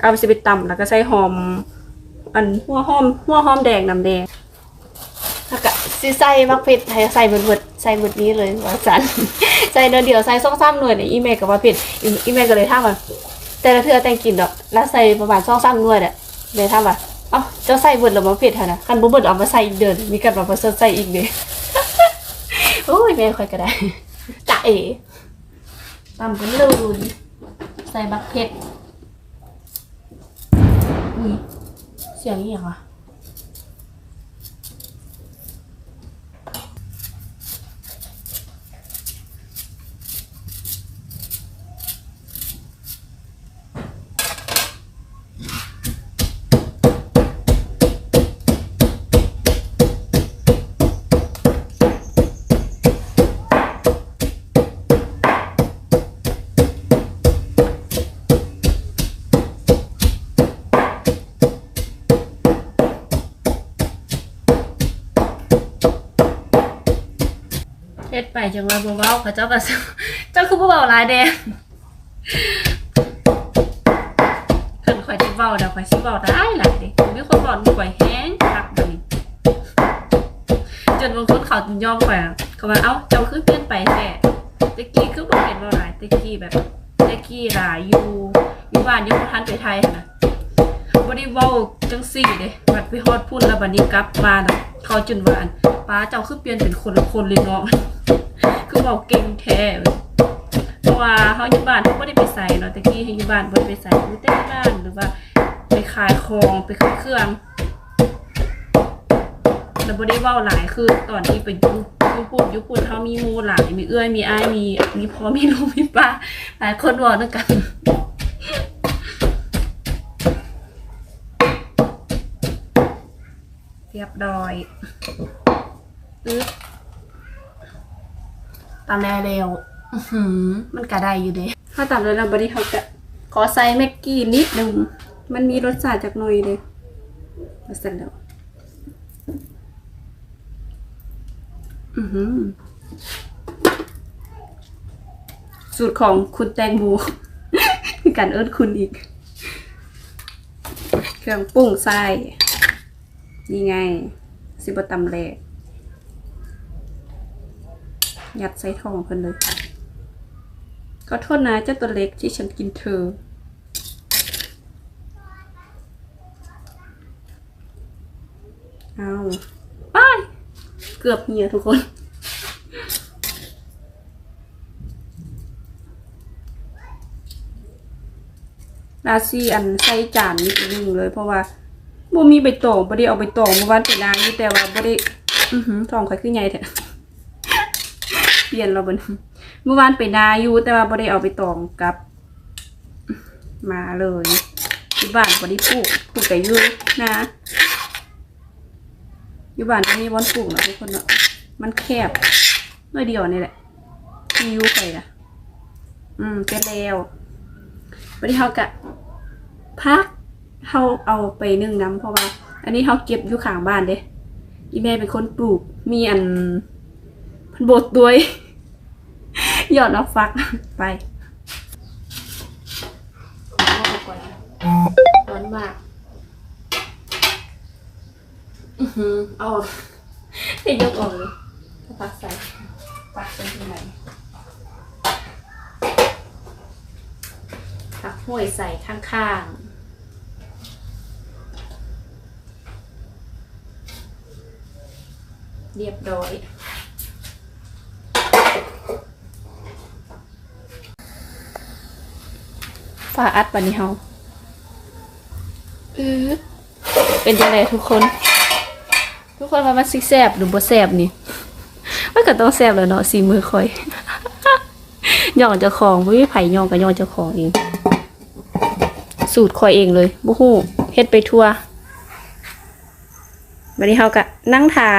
เอาไปสิไปตำแล้วก็ใส่หอม อันหัวหอมหัวหอมแดงน้ำแดงแล้วก็สิใส่มักเผ็ดให้ใส่เบิดๆใส่เบิดนี้เลยว่าจันใส่เดียวเดียวใส่สองสามหน่วยเนี่ยอีเมลกับว่าเผ็ดอีเมลก็เลยถามว่าแต่ละเทือแต่งกินดอกแล้วใส่ประมาณสองสามหน่วยเนี่ยเลยถามว่าเอ้าเจ้าใส่เบิดหรือบ่เผ็ดฮะนะคันบ่เบิดเอามาใส่อีกเดินมีกันมาผสมใส่อีกเด้โอ้ยแม่ค่อยก็ได้จะเอ๋ตำเป็นลูนใส่บักเผ็ด อุ้ยเสี จังว่าบ่เว้าเขาเจ้าก็เจ้าคือบ่เว้าหลายแดงเพิ่นข่อยสิเว้าเดี๋ยวข่อยสิเว้าได้หลายเด้มีคนบอกข่อยแฮงคักบัดนี้จนบางคนเขายอมข่อยอะเขาว่าเอ้าเจ้าคือเปลี่ยนไปแท้ตะกี้คือบ่เห็นเว้าหลายตะกี้แบบตะกี้หลายอยู่อยู่บ้านยังบ่ทันไปไทยหั้นน่ะบ่ได้เว้าจังซี่เด้บัดไปฮอดพุ่นแล้วบัดนี้กลับมาน่ะเขาจนว่าอันป้าเจ้าคือเปลี่ยนเป็นคนละคนเลยเนาะ คือบอกเก่งแท้เว้ยเพราะว่าเขาอยู่บ้านเขาไม่ได้ไปใส่เนาะแต่กี้ให้อยู่บ้านบ่ได้ไปใส่อยู่แต่บ้านหรือว่า ไปขายของไปขายเครื่องแล้วบ่ได้เว้าหลายคือตอนที่ไปยู่ญี่ปุ่นญี่ปุ่นเขามีมูหลายมีเอื้อยมีอ้ายมีมีพ่อมีลูกมีป้าหลายคนว้าด้วยกันเรียบร้อยอึ๊บ ตาแนวเร็วอื้อหือมันกระได้อยู่เด้ถ้าตามแล้วเราบริเขาจะขอใส่แม็กกี้นิดหนึ่งมันมีรสชาติจากหน่อยเลยมาเสร็จแล้วอือหือสูตรของคุณแตงโม มีการเอิ้นคุณอีก เครื่องปรุงใส่นี่ไงสิบตำแหลก ยัดใส่ท้องเพิ่นเลยขอโทษนะเจ้าตัวเล็กที่ฉันกินเธอ เอาไปเกือบเหี่ยทุกคนลาซี่อันใส่จานนิดนึงเลยเพราะว่าบ่มีใบตองบ่ได้เอาใบตองเมื่อวานไปนานอยู่แต่ว่าบ่ได้ อือหือทองข่อยคือใหญ่แท้ เปลี่ยนเราบนเมื่อวานไปนาอยู่แต่ว่าบ่ได้เอาไปตองกับ มาเลยที่บ้านบ่ได้ปลูกปลูกแต่ยู่นะอยู่บ้านก็มีบอนปลูกเนาะทุกคนเนาะมันแคบน้อยเดียวนี่แหละที่อยู่ไปอะอืมเป็นแล้ววันนี้เฮากะพักเฮาเอาไปนึ่งน้ำเพราะว่า อันนี้เฮาเก็บอยู่ข้างบ้านเด้อีแม่เป็นคนปลูกมีอัน บดด้วย หยอดเอาฟักไปร้อนมากอือหือเอาออกเดี๋ยกออกเลยถ้าฟักใส่ฟักเป็นที่ไหนผักห้วยใส่ข้างๆเรียบร้อย ฝาอัดบันนี้เฮาเออเป็นยังไงทุกคน ทุกคนว่ามันสิแซบหรือบ่แซบนี่มันก็ต้องแซบแหล้วเนาะสีมือคอยย่องเจ้าของบ่มีไผ่ย่องก็ย่องเจ้าของเอง สูตรคอยเองเลยบ่ฮู้เฮ็ดไปทั่วบัดนี้เฮาก็นั่งทา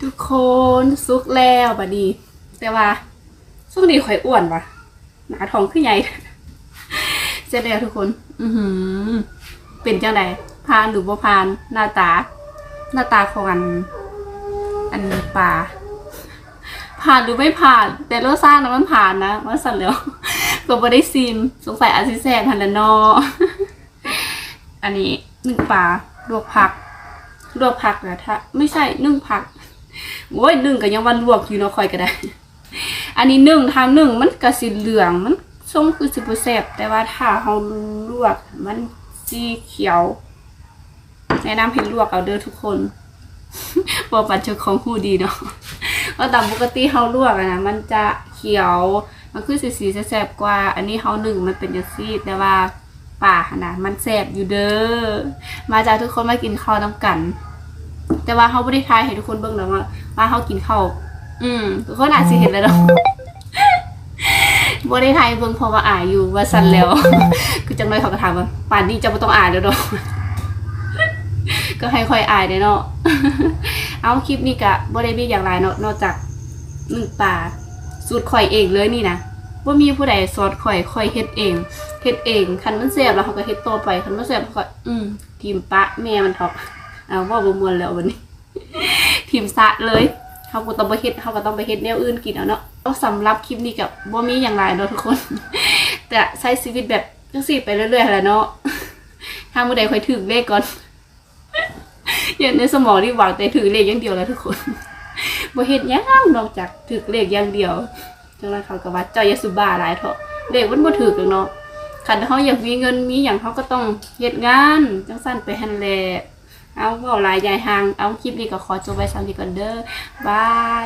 ทุกคนสุกแล้วบัดนี้ แต่ว่าช่วงนี้ข่อยอ้วนว่ะ หนาทองขึ้นใหญ่เสร็จแล้วทุกคน อือหือ เป็นจังไดพานหรือบ่พาน หน้าตา หน้าตาของอัน อันป่าผ่านหรือไม่ผ่าน แต่รสชาตินะมันผ่านนะมันสั่นแล้วเเปิดบ่ได้ซิมสงสัยอาจสิแซ่บหันละนาะอันนี้นึ่งปลาลวกผักลวกผักนะถ้าไม่ใช่นึ่งผักโอ้ยนึ่งก็ยังว่าลวกอยู่เนาะคอยก็ได้ อันนี้นึ่งทางนึ่งมันก็สีเหลืองมันส้มคือสิบ่แซ่บแต่ว่าถ้าเฮาลวกมันสีเขียว แนะนำให้ลวกเอาเด้อทุกคนบ่ปัจจุของผู้ดีเนาะเพราะตามปกติเฮาลวกนะมันจะเขียวมันคือสีสีแซ่บกว่า อันนี้เฮาหนึ่งมันเป็นจังซี่แต่ว่าป่านะมันแซ่บอยู่เด้อมาจากทุกคนมากินข้าวน้ำกัน แต่ว่าเขาไม่ได้ทายให้ทุกคนเบิ่งนะว่าว่าเขากินข้าว อืมทุกคนอาจสิเห็นแล้วเนาะบ่ได้ทายเบิ่งเพราะว่าอายอยู่ว่าสั่นแล้ว คือจังเลยเขาก็ถามว่าป่านนี้จะบ่ต้องอายแล้วเนาะก็ให้ค่อยอายเด้อเนาะเอาคลิปนี้ก็บ่ได้มีอย่างไรเนาะนอกจากหนึ่งป่าสูตรข่อยเองเลยนี่นะว่ามีผู้ใดสอนข่อยข่อยเฮ็ดเองเฮ็ดเองคันมันแซ่บแล้วเขาก็เฮ็ดต่อไปคันมันแซ่บเขาก็อืมทีมปะแม่มันเถอะเอาว่าบ่มวนแล้ววันนี้ ทีมสะเลย เขาก็ต้องไปเฮ็ดเขาก็ต้องไปเฮ็ดแนวอื่นกินเอาเนาะก็สำหรับคลิปนี้กับบ่มีอย่างไรเนาะทุกคน แต่ใช้ชีวิตแบบจังซี่ไปเรื่อยๆแหละเนาะถ้ามื้อใดค่อยถึงเลขก่อนอย่างในสมองนี่หวังแต่ถือเลขอย่างเดียวแล้วทุกคนบ่เฮ็ดหยังนอกจากถือเลขอย่างเดียวจังนั้นเขาก็ว่าเจ้าอย่าสุบ้าหลายเถอะเลขมันบ่ถูกหรอกเนาะคันเฮาอยากมีเงินมีหยังเฮาก็ต้องเฮ็ดงานจังซั่นไปหั่นแหละ เอาเว่าลายยายหางเอาคลิปนี้ก็ขอจบไว้สำหรับก่อนเด้อบาย